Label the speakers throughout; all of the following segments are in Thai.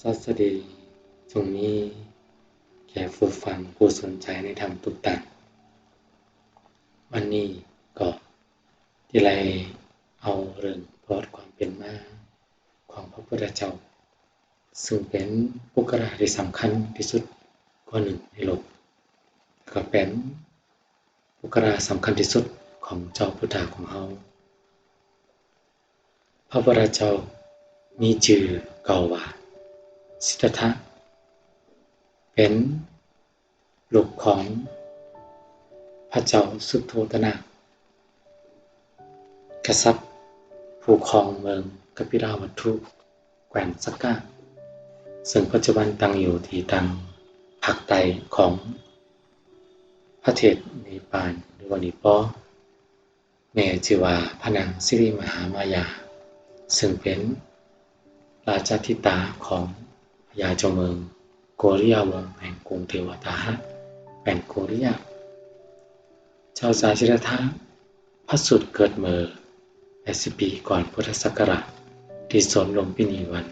Speaker 1: สัสดี จงมีแก่ผู้ฟังผู้สนใจในธรรมทุกต่างวันนี้ก็ที่ไรเอาเรื่องประความเป็นมาของพระพุทธเจ้า ซึ่งเป็นบุคคลที่สำคัญที่สุดคนหนึ่งในโลกก็เป็นบุคคลสำคัญที่สุดของเจ้าพุทธาของเราพระพุทธเจ้ามีชื่อเก่าว่า สิทธัตถะเป็นลูกของพระเจ้าสุโธทนะกษัตริย์ผู้ครองเมืองกปิลาวัตถุแคว้นสักกะซึ่งปัจจุบันตั้งอยู่ที่ทางภาคใต้ของประเทศเนปาลหรือว่านิปอแม่ชื่อว่าพระนางสิริมหามายา ซึ่งเป็นราชธิตาของ พญาเจ้าเมืองโกริยาวงศ์แห่งกรุงเทวตาหะแห่งโกริยาเจ้าสาชิรธาพระสุดเกิดเมื่อ80ปีก่อนพุทธศักราชที่สวนลมพินีวัน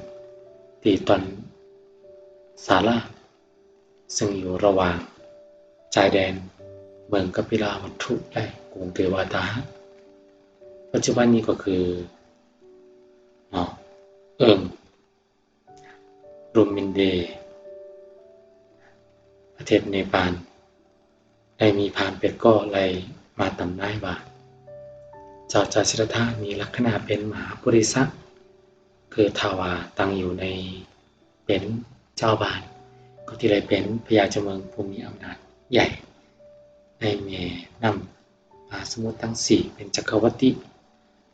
Speaker 1: ตีตอนสาราซึ่งอยู่ระหว่างชายแดนเมืองกัปิลาวัตถุและกรุงเทวตาหะปัจจุบันนี้ก็คือเนาะเอิง รุมินเด ประเทศเนปาลได้มีพานเป็ดก็เลมาตำนายว่าเจ้าจาชิรธามีลักษณะเป็นมหาปุริสะคือทาวาตั้งอยู่ในเป็นเจ้าบ้าน ก็ที่ไรเป็นพญาเจ้าเมืองภูมิอำนาจใหญ่ ในเมนำมาสมุทรทั้งสี่เป็นจักรวรรดิ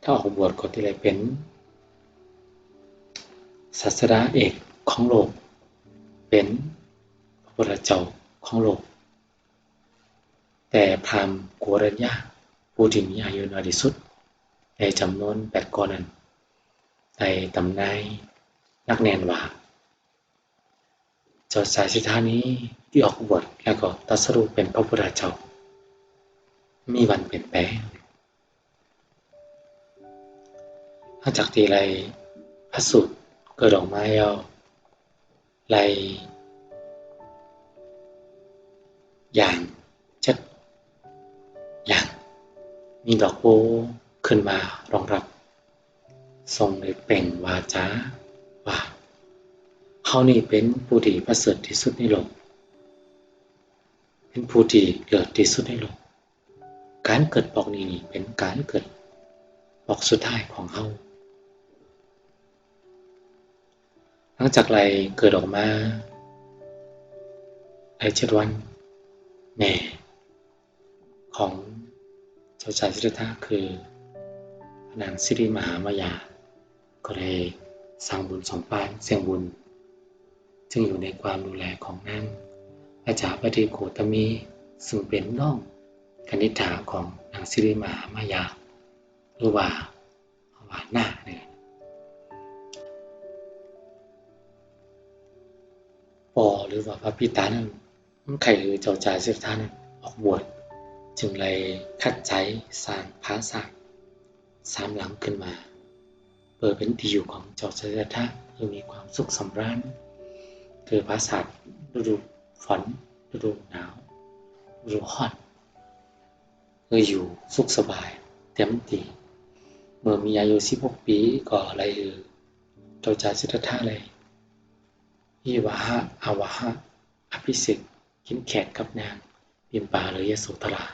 Speaker 1: ถ้าออกบวชก็ที่ไรเป็นศาสดาเอก ของโลก เป็นพระพุทธเจ้าของโลก แต่พราหมณ์กัวรัญญาผู้ที่มีอายุน้อยที่สุด ในจำนวนแปดกอนั้นในตำนายนักแนนว่าเจ้าสายสิทธานี้ที่ออกบวชแล้วก็ตัสรุปเป็นพระพุทธเจ้ามีวันเปลี่ยนแปลงหลังจากที่ไรพระสุดเกิดออกมาแล้ว ไรอย่างชัดอย่าง มีดอกโบขึ้นมารองรับ ทรงได้เป่งวาจาว่าเขานี่เป็นผู้ที่ประเสริฐที่สุดในโลก เป็นผู้ที่เลิศที่สุดในโลก การเกิดบอกนี้เป็นการเกิดบอกสุดท้ายของเขา หลังจากไรเกิดออกมาในเจ็ดวันแม่ของเจ้าชายสิทธัตถะคือนางสิริมหามายา ก็เลยสร้างบุญสองปานเสียงบุญจึงอยู่ในความดูแลของนางอาจารย์ปฏิโกตมี ซึ่งเป็นน้องคณิฐาของนางสิริมหามายาหรือว่าหวานหน้าเนี่ย หรือว่าพระพิตานั้นใครหรือเจ้าจ่ายเสด็จท่านออกบวชจึงเลยคัดใจสร้างพระสักสามหลังขึ้นมา เปิดเป็นที่อยู่ของเจ้าเสด็จท่าคือมีความสุขสำราญคือพระสัตว์ฤดูฝนฤดูหนาวฤดูร้อนคืออยู่สุขสบายเต็มตีเมื่อมีอายุ16ปีก็เลยเจ้าจ่ายเสด็จท่าเลย อิวะหะอาวะหะอภิสิทธิ์ขินแขกกับนางปิมปาหรือยโสธรา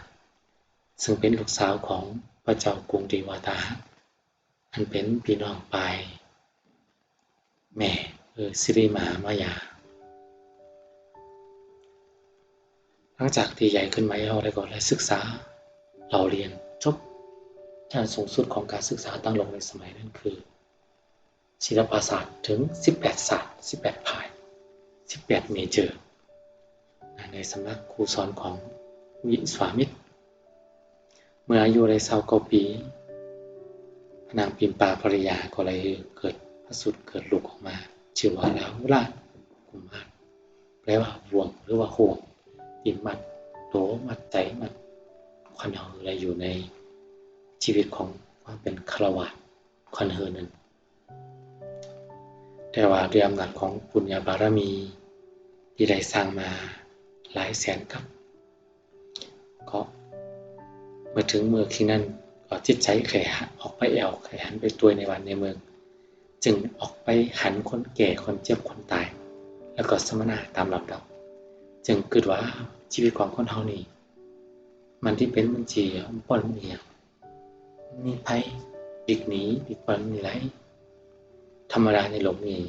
Speaker 1: ซึ่งเป็นลูกสาวของพระเจ้ากรุงเทวาตา อันเป็นพี่น้องปลายแม่เออสิริมามายา หลังจากที่ใหญ่ขึ้นมาแล้วแล้วก็ได้ศึกษา เราเรียนจบด้านสูงสุดของการศึกษาตั้งลงในสมัยนั้นคือศิลปศาสตร์ถึง 18ศาสตร์ 18ภาย 18 เมเจอร์ ในสำนักครูสอนของวิสวามิตร เมื่ออายุได้เศร้าก็ปีนางปิมปาภรยาก็เลยเกิดพระสุดเกิดลูกออกมาชื่อว่าลาวุรากุมารแปลว่าห่วงหรือว่าห่วงปิมัดโตมัดใจมัดควันเฮาอะไรอยู่ในชีวิตของความเป็นคารวะควันเฮอนั้นแต่ว่าด้วยอำนาจของปุญญาบารมี ที่ได้สร้างมาหลายแสนกับก็เมื่อถึงเมื่อที่นั้นก็จิตใจแข่ออกไปแอวแข่หันไปตัวในวันในเมือง จึงออกไปหันคนแก่คนเจ็บคนตาย แล้วก็สมณะตามลำดับจึงคิดว่าชีวิตของคนเฮานี่มันที่เป็นมันจีมันป้อนมันเนี่ยมีภัยปีกหนีปีกปนมีไรธรรมดาในโลกนี้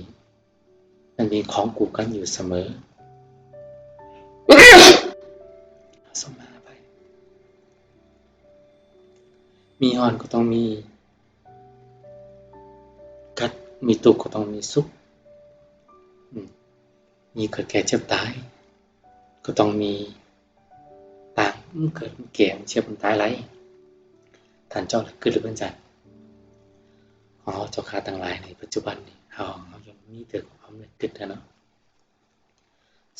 Speaker 1: มันมีของกูกันอยู่เสมอ มีอ่อนก็ต้องมี กัดมีตุกก็ต้องมีสุขมีเกิดแก่เจ็บตาย ก็ต้องมีต่างเกิดแก่เจ็บตายไรท่านเจ้าคือหรือเป็นจันของเราเจ้าข้าต่างหลายในปัจจุบันนี้เราเรายังมีเตือความนึกคิดนะเนาะ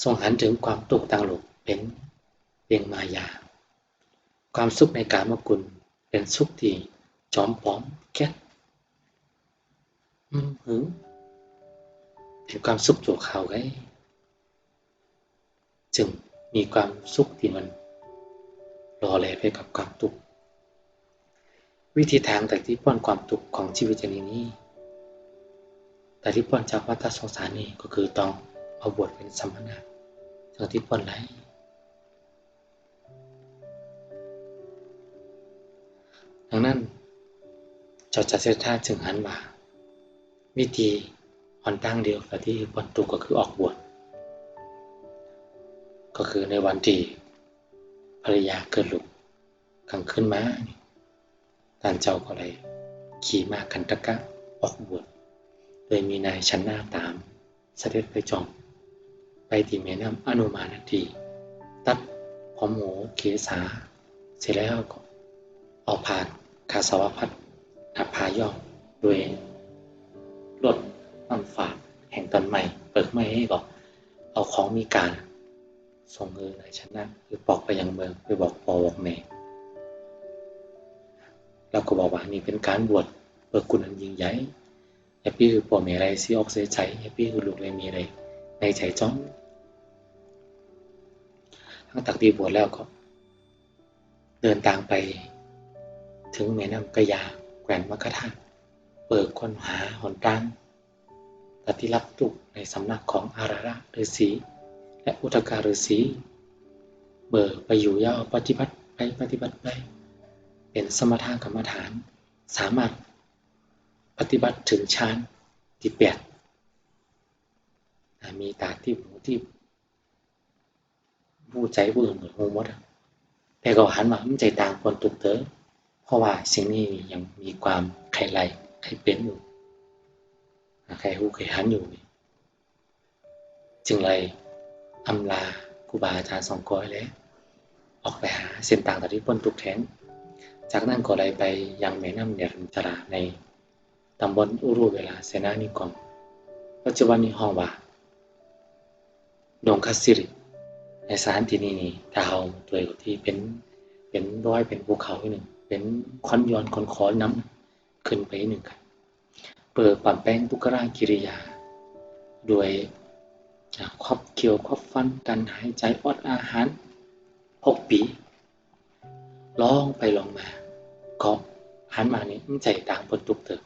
Speaker 1: ทรงหันถึงความตุกต่างหลกเป็นเพียงมายา ความสุขในการมกุล เป็นสุขที่จอมปลอมแก๊หึงเป็นความสุขตัวเขาไงจึงมีความสุขที่มันรอแลไปกับความทุกข์วิธีทางแต่ที่ป้อนความทุกข์ของชีวิตชนิดนี้ แต่ที่ป้อนจากวัฏสงสารนี่ก็คือต้องเอาบวชเป็นสมณะจากที่ป้อนไร ดังนั้นเจ้าจัดเสถาจึงหันมา วิธีอ่อนตั้งเดียวกับที่ป้อนตุกก็คือออกบวชก็คือในวันที่ภรรยาเกิดลูกกลางขึ้นมาท่านเจ้าก็เลยขี่มากันตะกะออกบวชโดยมีนายชันหน้าตามเสด็จไปจอมไปที่แม่น้ำอนุมานาทีตัดพอมโหเกษาเสร็จแล้วก็เอาผ่าน คาสาวพัดอัพายอมโดยรถน้ำฝาดแห่งตอนใหม่ เปิดไม่ให้ก็เอาของมีการส่งเงินนายชนะคือบอกไปยังเมืองไปบอกปอบอกแม่แล้วก็บอกว่านี่เป็นการบวชเปิดกุณอันยิ่งใหญ่แฮปปี้คือพ่อแม่อะไรซีออกเสียใจแฮปปี้คือลูกเลยมีอะไรในใจจ้องทั้งตักดีบวชแล้วก็ เดินทางไป ถึงแม่น้ำกะยาแกวนมะกะทาเปิดค้นหาหนทางปฏิรับตุกในสำนักของอาราระฤาษีและอุตการฤาษีเบิกไปอยู่ยาวปฏิบัติไปปฏิบัติไป เป็นสมถะกรรมฐาน สามารถปฏิบัติถึงฌานที่แปดมีตาที่หูที่หูใจบูอื่นเหมือนหูมดแต่ก็หันมาใจต่างคนตุกเตอ เพราะว่าสิ่งนี้ยังมีความใครไหลใครเป็นอยู่ใครหูใครหันอยู่จึงเลยอำลาครูบาอาจารย์สองก้อยแล้วออกไปหาเส้นต่างต่ที่พ้นทุกแทนจากนั้นก็ได้ไปยังแม่น้ำเนรัญชราในตำบลอุรุเวลาเสนานิคมปัจจุบันนี้ห้องว่าดงคาสิริในสถานที่นี้ถ้าเอาตัวที่เป็นเป็นร้อยเป็นภูเขาหนึ่ง เป็นคอนยอนคอนคอน้ำขึ้นไปหนึ่งครับเปิดปั่นแป้งตุกรากิริยา โดยครอบเคียวครอบฟันกันหายใจอดอาหารหกปีลองไปลองมาก็หันมานี่มันใจต่างบนตุกเถอะ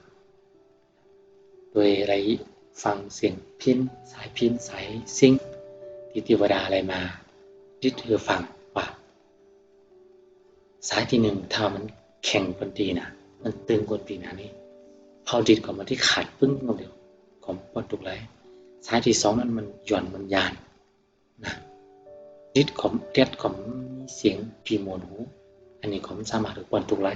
Speaker 1: โดยไรฟังเสียงพินสายพินสายซิงที่เทวดาอะไรมาดิเธอฟัง สายที่หนึ่งถ้ามันแข็งคนตีนะมันตึงคนตีนะนี่พอดิดก็มาที่ขาดปึ้งลงเดียวของปนตุกไรสายที่สองนั้นมันหย่อนมันยานนะดิดของเด็ดของเสียงพีโมนหูอันนี้ผมสามารถปนตุกไร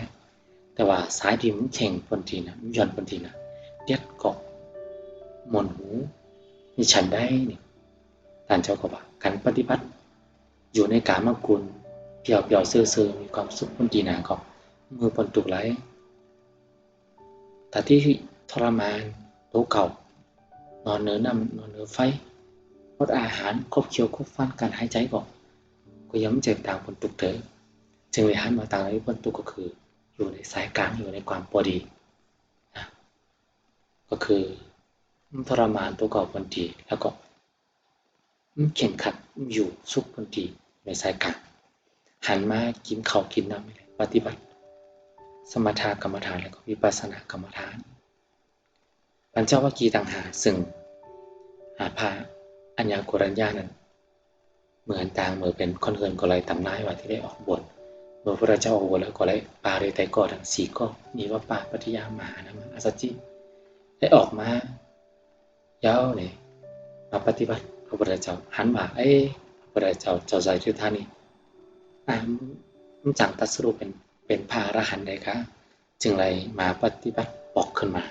Speaker 1: แต่ว่าสายที่มันแข่งปนทีนะหย้อนปนทีนะเด็ดกาะมนหูนี่ฉันได้นี่ท่านเจ้าก็ว่าการปฏิบัติ อยู่ในการมกุล เปียวเปียวเสื่อเสื่อมีความสุขปนทีนาก็มือปนตุกไรแต่ที่ทรมานโตเก่านอนเนื้อนำนอนเนื้อไฟลดอาหารครบเคี้ยวครบฟันการหายใจก็ก็ยังเจ็บต่างปนตุกเถอะจึงเลยหันมาต่ามที่พ้นทุกก็คือ อยู่ในสายกลางอยู่ในความพอดีนะก็คือทรมานตัวก่อคนดีแล้วก็เข็นขัดอยู่สุขคนดีในสายกลาง หันมากินเขากินน้ำปฏิบัติ สมถกรรมฐานแล้วก็วิปัสสนากรรมฐานปัญจวัคคีย์ต่างหากซึ่งหาพาอัญญาโกรัญญานั้นเหมือนต่างเหมือนเป็นคนเกินก็เลยตำนายว่าที่ได้ออกบวชเมื่อพระเจ้าออกบวแล้วก็เลยปาเรไตก่อทั้งสี่ก็มีว่าปาปัทยามหานะอาสจิได้ออกมาเย้าเนี่ยมาปฏิบัติพระพุทธเจ้าหันมาเอ้พระพุทธเจ้าเจ้าใจทุกท่านนี่ อ่ามันจังตัสรุปเป็นเป็นพาอรหันต์เลยครับจึงเลยมาปฏิบัติบอกขึ้นมา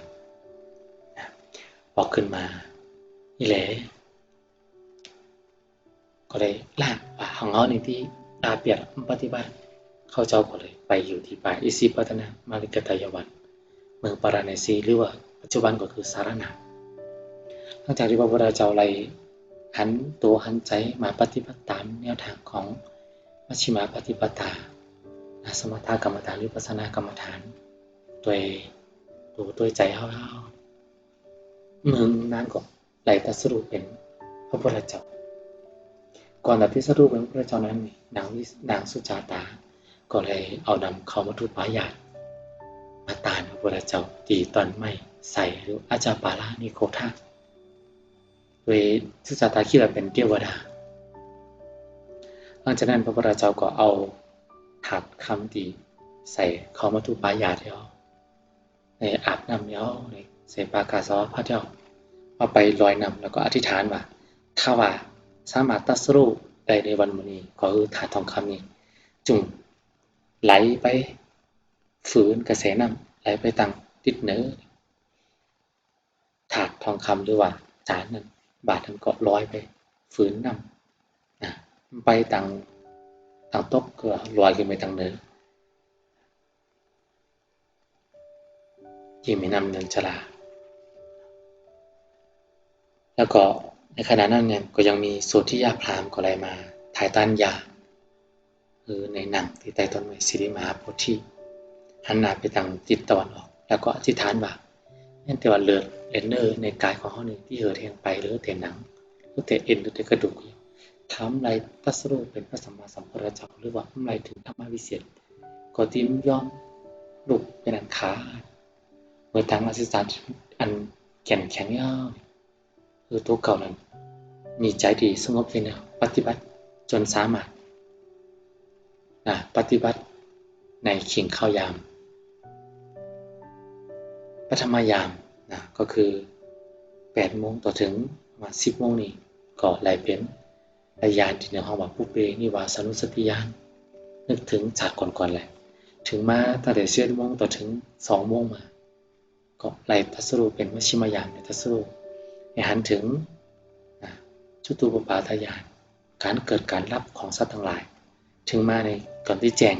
Speaker 1: บอกขึ้นมาอีเลก็เลยลากป่าของเขาในที่ตาเปียกปฏิบัติเข้าเจ้าก็เลย ไปอยู่ที่ป่าอิสิปัตนามาลิกตายวันเมืองปาราณสีหรือว่าปัจจุบันก็คือสารนาหลังจากที่พระพุทธเจ้าไลหันตัวหันใจมาปฏิบัติตามแนวทางของ มัชฌิมาปฏิปทาสมถกรรมฐานหรือปัสนากรรมฐานโดยตัวตัวใจเฮาเมืองนั้นก็ไหลตัสรุปเป็นพระพุทธเจ้าก่อนที่สรุปเป็นพระพุทธเจ้านั้นนางนางสุจาตา ก็เลยเอานำเขามาทุปายาตมาตานพระพุทธเจ้าตีตอนไม่ใส่หรืออาจารปาลานิโคทาโดยสุจาตาคิดว่าเป็นเทวดา หลังจากนั้นพระพุทธเจ้าก็เอาถัดคำตีใส่เขามาทุปายาเดียวในอาบน้ำเดียวในเสปากาสวะพระเจ้าเอาไปลอยนำแล้วก็อธิษฐานว่าถ้าว่าสามารถตัสรู้ได้ในวันมณีก็คือถาดทองคำนี้จุงไหลไปฝืนกระแสน้ำไหลไปตังติดเนื้อถาดทองคำหรือว่าจานนั้นบาทนั้นก็ลอยไปฝืนน้ำ นะไปตังตังตกก็ลอยขึ้นไปตังเนื้อที่มีนำเนินชลาแล้วก็ในขณะนั้นเนี่ยก็ยังมีสูตรที่ยาพรามก็อะไรมาถ่ายต้านยาคือในหนังที่ใต้ต้นไม้สิริมาโพธิหันหน้าไปทางทิศตะวันออก แล้วก็อธิษฐานว่านั่นแต่ว่าเลือดเลนเนอร์ในกายของเขาหนึ่งที่เหือแทงไปหรือเตะหนังหรือเตะเอ็นหรือเตะกระดูก ทำไรตัสรุเป็นพระสัมมาสัมพุทธเจ้าหรือว่าทำไรถึงธรรมวิเศษก็ติมย่อมลุกเป็นอันขาเมื่อทางอสิสานอันแข็งแข็งยาวคือตัวเก่านั้น มีใจดีสงบเลยนะปฏิบัติจนสามารถนะปฏิบัติในขิงข้าวยามปฐมยามนะก็คือ8โมงต่อถึงมา10โมงนี้ก็ไหลเป็น ระยานที่ในห้องว่าผู้เปนิวาสนุสติยานนึกถึงจากก่อนๆแหละ ถึงมาตั้งแต่เชื่อโมงต่อถึง2โมงมา ก็ไหลทัศรูเป็นมชิมายานในทัศรูในหันถึงชุตูปปาทายาน การเกิดการรับของสัตว์ทั้งหลาย ถึงมาในก่อนที่แจง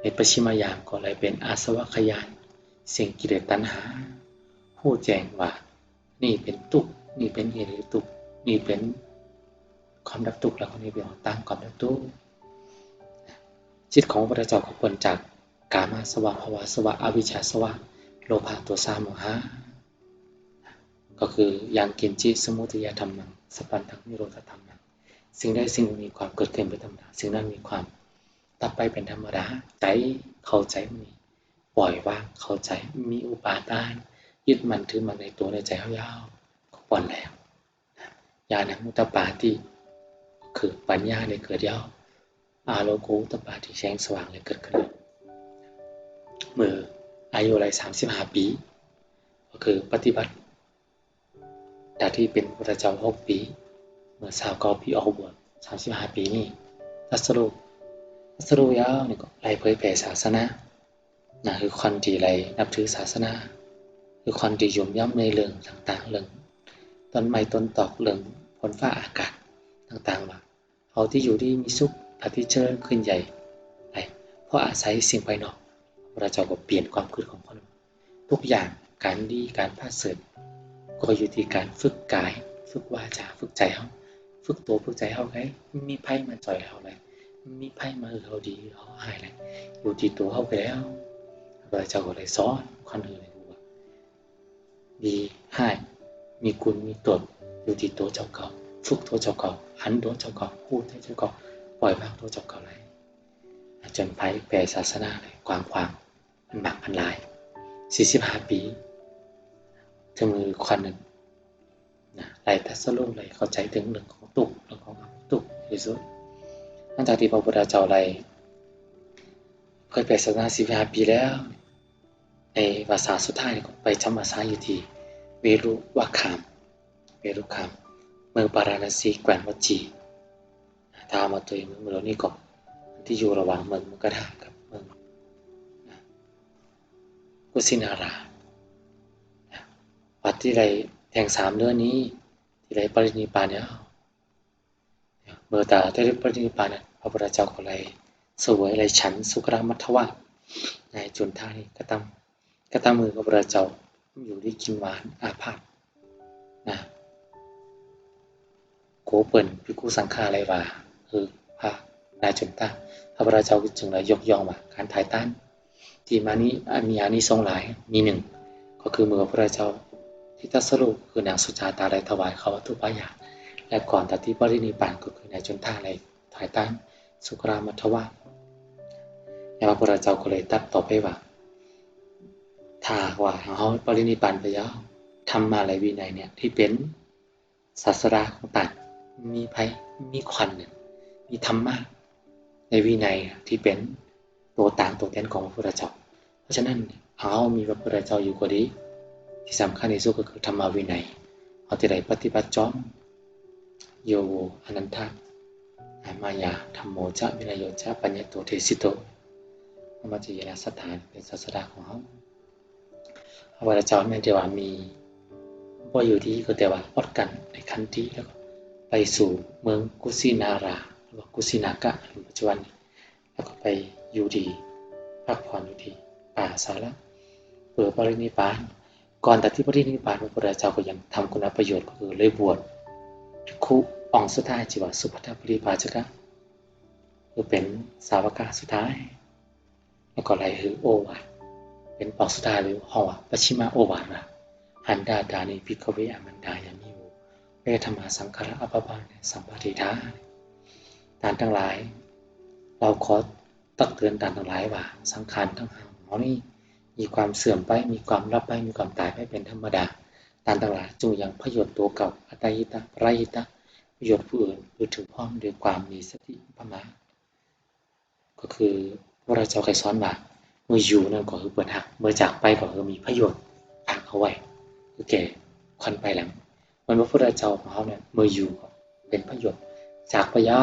Speaker 1: ในปชิมายามก็เลยเป็นอาสวะขยาน สิ่งกิเลสตัณหา ผู้แจงว่า นี่เป็นตุก นี่เป็นเหตุตุก นี่เป็น ความดับตุกแล้วก็นี่เป็นตั้งความดับตุกจิตของพระเจ้าขควรจากกามาสวะภาวาสวะอวิชชาสวะโลภะตัวสามโมหะก็คืออย่างกินจิสมุทยธรรมังสปันทังนิโรธธรรมังสิ่งใดสิ่งมีความเกิดขึ้นเป็นธรรมดาสิ่งนั้นมีความตัดไปเป็นธรรมดาใจเข้าใจมีปล่อยวางเข้าใจมีอุปาทาน ยึดมันถือมันในตัวในใจเขายาวก็ปล่อนแล้วญาณมุตตปาที่ คือปัญญาในเกิดยวอาโลกุตปาที่แสงสว่างเลยเกิดขึ้นเมื่ออายุไรสามสิบห้าปี ก็คือปฏิบัติจากที่เป็นพระเจ้าหกปี เมื่อสาวกอปีออกบวชสามสิบห้าปีนี่ทัศรุทัศรุยาวนี่ก็ไล่เผยแผ่ศาสนานะคือคนที่ไรนับถือศาสนา คือคนที่ยุ่มย่ำในเรื่องต่างๆเรื่องต้นไม้ต้นตอกเรื่องฝนฟ้าอากาศต่างๆว่า เอาที่อยู่ที่มีสุขอาทิเจริญขึ้นใหญ่ไรเพราะอาศัยสิ่งภายนอกพระเจ้าก็เปลี่ยนความคิดของคนทุกอย่างการดีการพาเสริฐก็อยู่ที่การฝึกกาย ฝึกวาจาฝึกใจเขาฝึกตัวฝึกใจเขาไงมีไพ่มาจ่อยเขาเลยมีไพ่มาเออเขาดีเขาหายเลยอยู่ที่ตัวเขาไปแล้วเราจะก็เลยสอนคนอื่นเลยว่าดีหายมีกุลมีตดอยู่ที่ตัวเจ้าเก่า ฝึกตัวเจ้าเก่าหันตัวเจ้าเก่าพูดให้เจ้าเก่าปล่อยวางตัวเจ้าเก่าเลยจนไปแปลศาสนาเลยกวางขวางมันบักมันลายสี่สิบห้าปีจมือควันหนึ่งนะไหลทัศลุเลยเข้าใจถึงเรื่งของตุกเรื่งของตุกที่สุดหลังจากที่พระพุทธเจ้าไรเคยไปศาสนาสิบห้าปีแล้ว ในภาษาสุดท้ายก็ไปจำภาษาอยู่ที่เวรุวาคามเวรุคาม เมืองปาราณสีแกวนวัจีถ้ามาตัวเมืองเมืองนี้ก็ที่อยู่ระหว่างเมืองมุกดากับเมืองกุสินาราวัดที่ไรแห่งสามเนื้อนี้ ที่ไรปรินิพานเนี่ยเมื่อตาได้ปรินิพานเนี่ยพระพุทธเจ้าก็เลยสวยเลยฉันสุกรามัทวะในจุนท่านี้ก็ตามก็ตามมือพระพุทธเจ้าอยู่ที่กินหวานอาพาธนะ เปิลพิกุสังฆาไรวาคือพระนายจุนตาพระพุทธเจ้าจึงเลยยกย่องว่าการถ่ายต้านที่มานี้มีอานิสงส์หลายมีหนึ่งก็คือมือพระพุทธเจ้าที่ตัสรุคือนางสุจาตาไรถวายเขาวัตถุปายาและก่อนตัดที่ปรินิพานก็คือนายจนท่าไรถ่ายต้านสุกรามัทวะในพระพุทธเจ้าก็เลยตัดต่อไปว่าถ้าว่าเขาปรินิพานไปแล้วทำมาอะไรวินัยเนี่ยที่เป็นศาสราของตัด มีภัยมีควันมีธรรมะในวินัยที่เป็นตัวต่างตัวแทนของพระพุทธเจ้า เพราะฉะนั้นเขามีพระพุทธเจ้าอยู่ก็ดีที่สำคัญที่สุดก็คือธรรมวินัยเอาที่ใดปฏิบัติจอมโยอนันทามายาธรรมโมจะวินัยโยจะปัญญโตเทสิโตธรรมจิยนาสถานเป็นศาสดาของเขาพระพุทธเจ้าแม้แต่ว่ามีว่าอยู่ที่ก็แต่ว่าอดกันในคันที่แล้วก็ ไปสู่เมืองกุสินาราหรือว่ากุสินากะในปัจจุบัน แล้วก็ไปอยู่ดี พักผ่อนอยู่ดี ป่าสาระเปิดปรินิพาน ก่อนแต่ที่พระนิพานพระพุทธเจ้าก็ยังทำคุณประโยชน์ก็คือเลยบวชคุอองสุดท้ายจีวสุภัทปริภาชกะคือเป็นสาวกาสุดท้าย แล้วก็ไรคือโอวาเป็นปอกสุดท้ายหรือหอปชิมาโอวาระหันดาดานิพิกเวอมันดายามิ เวธรรมาสังขารอัปปานสัมปติทาตานทั้งหลาย เราขอตักเตือนตานทั้งหลายว่า สังขารทั้งหาของนี้มีความเสื่อมไป มีความรับไป มีความตายไปเป็นธรรมดาตามต่างๆจงยังประโยชน์ตัวเก่าอัตยิตะไรยิตะประโยชน์ผู้อื่นหรือถึงพร้อมด้วยความมีสติประมาก็คือพระราชาเคยสอนว่าเมื่ออยู่นั่นก็คือเปิดหักเมื่อจากไปก็คือมีประโยชน์อักเอาไว้คือแก่ควันไปหลัง มันพระพุทธเจ้าของเขาเนี่ยเมื่ออยู่เป็นประโยชน์จากพยา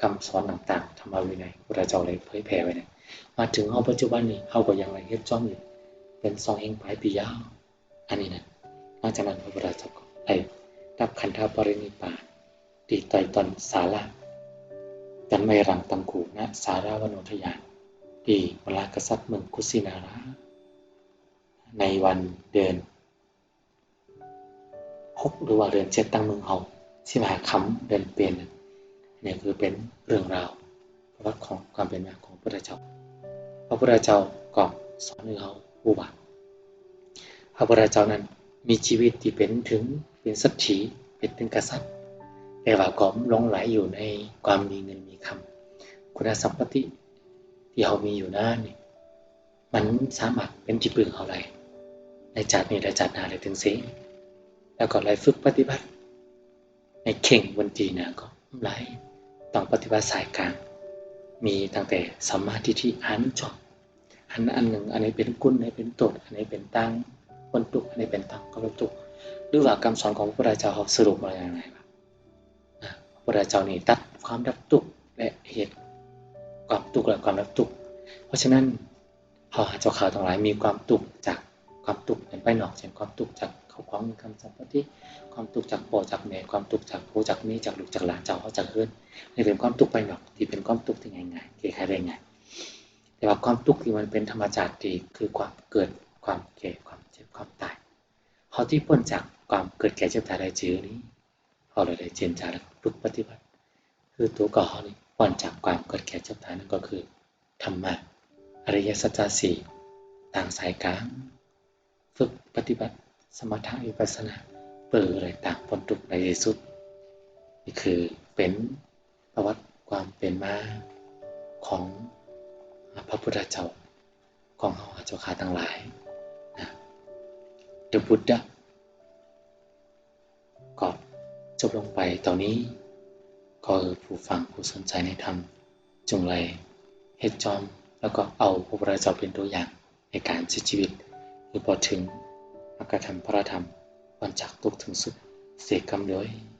Speaker 1: คำสอนต่างๆธรรมวินัยพระเจ้าเลยเผยแผ่ไว้เนี่ยมาถึงเอาปัจจุบันนี้เอาก็ยังไรเฮ็ดจ้อมอยู่ เป็นสองเองปลายปียาวอันนี้นะหลังจากนั้นพระพุทธเจ้าก็ได้รับขันธปรินิพานตีต่อยตอนสาระจันไม่รังตังกูนะสาราวโนทยานดีเวลากษัตริย์เมืองกุสินาราในวันเดือน หกหรือว่าเดือนเจ็ดตั้งเมืองเฮาสิมาคำเดือนเปลี่ยนนี่ยคือเป็นเรื่องราวประวัติของความเป็นมาของพระเจ้า พระพุทธเจ้าก็สอนให้เขาอุบัติพระพุทธเจ้านั้นมีชีวิตที่เป็นถึงเป็นสัตถีเป็นถึงกษัตริย์แต่ว่าก็ลงไหลอยู่ในความมีเงินมีคำคุณสมบัติที่เขามีอยู่นั่นนี่มันสามารถเป็นที่พึ่งเขาไรในจัดนี้และจัดนาเลยถึงเสี แล้วก็ไล่ฝึกปฏิบัติ ในเข่งวันจีนะก็ไล่ต้องปฏิบัติสายกลาง มีตั้งแต่สัมมาทิฏฐิอันจบอันอันหนึ่ง อันนี้เป็นกุลอันนี้เป็นตดอันนี้เป็นตังคนตุกอันนี้เป็นตังก็เป็นตุกหรือว่าคำสอนของพระพุทธเจ้าเขาสรุปมาอย่างไรครับพระพุทธเจ้านี่ตัดความดับตุกและเหตุความตุกและความดับตุกเพราะฉะนั้นพอเจ้าข่าวทั้งหลายมีความตุกจากความตุกเป็นไปหนอกเช่นความตุกจาก เขาของมีคำสัมปติความตุกจากพ่อจากแม่ความตุกจากผู้จากนี้จากลูกจากหลานจ้าเขาจากเพื่อนนี่เป็นความตุกไปหนอกที่เป็นความตุกที่ง่ายๆเกี่ยได้ง่ายแต่ว่าความตุกที่มันเป็นธรรมชาติคือความเกิดความแก่ความเจ็บความตายเขาที่พ้นจากความเกิดแก่เจ็บตายได้จือนี้เขาเลยได้เจนจาแล้วฝึกปฏิบัติ คือตัวก่อเขานี่พ้นจากความเกิดแก่เจ็บตายนั่นก็คือธรรมะอริยสัจสี่ต่างสายกลาง ฝึกปฏิบัติ สมถะวิปัสสนาฝึปลืออะไรต่างพ้นทุกข์ในที่สุด นี่คือเป็นประวัติความเป็นมาของพระพุทธเจ้าของเฮาเจ้าขาทั้งหลายนะ The Buddha ก็จบลงไปตอนนี้ก็ผู้ฟังผู้สนใจในธรรมจงไรเฮ็ดจอม แล้วก็เอาพระพุทธเจ้าเป็นตัวอย่างในการใช้ชีวิตคือพอถึง มรรคธรรมพระธรรมวันจากทุกถึงสุด เสกกรรมด้วย